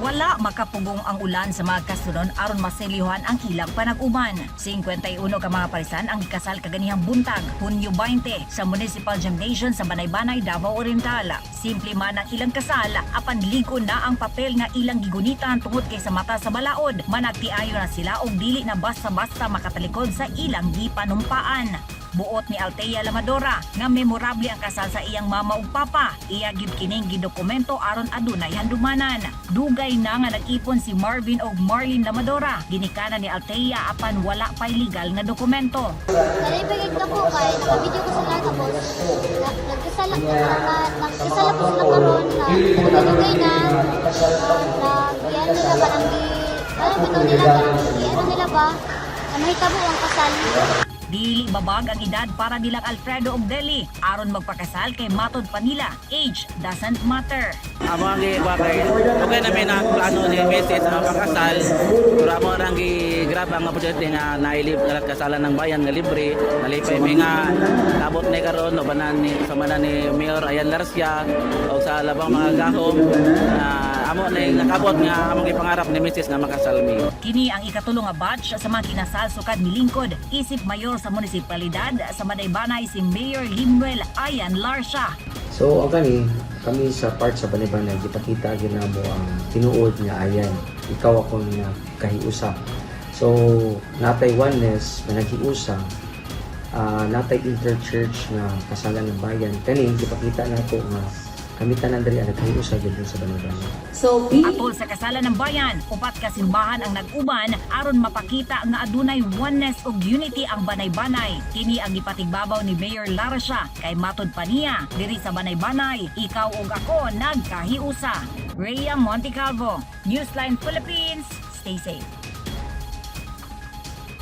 Wala makapugong ang ulan sa mga kasunod aron masilihuan ang ilang panag-uban. 51 ka mga parisan ang ikasal kaganihang buntag, Hunyo 20, sa Municipal Gymnasium sa Banay-Banay, Davao Oriental. Simple man ang ilang kasal, apan ligo na ang papel nga ilang gigunitan tungod kay sa mata sa balaod. Managtiayo na sila og dili na basta-basta makatalikod sa ilang gipanumpaan. Buot ni Altea Lamadora nga memorable ang kasal sa iyang mama ug papa. Iya gyud kining gidokumento aron adunay handumanan. Dugay na nga nag-ipon si Marvin og Marlene Lamadora. Ginikanan ni Altea apan wala pay legal nga dokumento. Nalibigay na po kay naka-video ko sila tapos na, nagkasala na, na, nagkasala po sila karon na nalibigay na na nagyan nila gi ano ba daw nila ba nang gi ano nila ba na mahitabo ang kasal Dili babag ang edad para nilang Alfredo og Deli aron magpakasal kay matod pa nila. Age doesn't matter. amo ang gi bakay okay na plano ni Mrs. ang pakasal pero amo ang grab ang opportunity nga nailib nga kasalan ng bayan nga libre nalipay mi nga tabot ni karon no banan ni sa manan ni Mayor Ayan Larcia o sa labang mga gahom na amo na yung nakabot nga among gipangarap ni Mrs. nga makasal mi Kini ang ikatulong nga batch sa mga kinasal sukad milingkod. Isip mayor sa munisipalidad sa Manaybanay si Mayor Limuel Ayan Larsha. So, ang kani, kami sa part sa Banibanay, ipakita yun na mo ang tinuod nga ayan. Ikaw ako nga kahiusa. So, natay oneness na naghiusa, ah natay interchurch nga kasalan ng bayan. Kani, ipakita na to nga kami tanan diri ang naghiusa gyud sa Banibanay. So, be Atol sa kasalan ng bayan, upat ka simbahan ang nag-uban aron mapakita nga adunay oneness ug unity ang Banay-Banay. Kini ang gipatigbabaw ni Mayor Larasha kay matod pa niya diri sa Banay-Banay, ikaw ug ako nagkahiusa. Rhea Montecalvo, Newsline Philippines. Stay safe.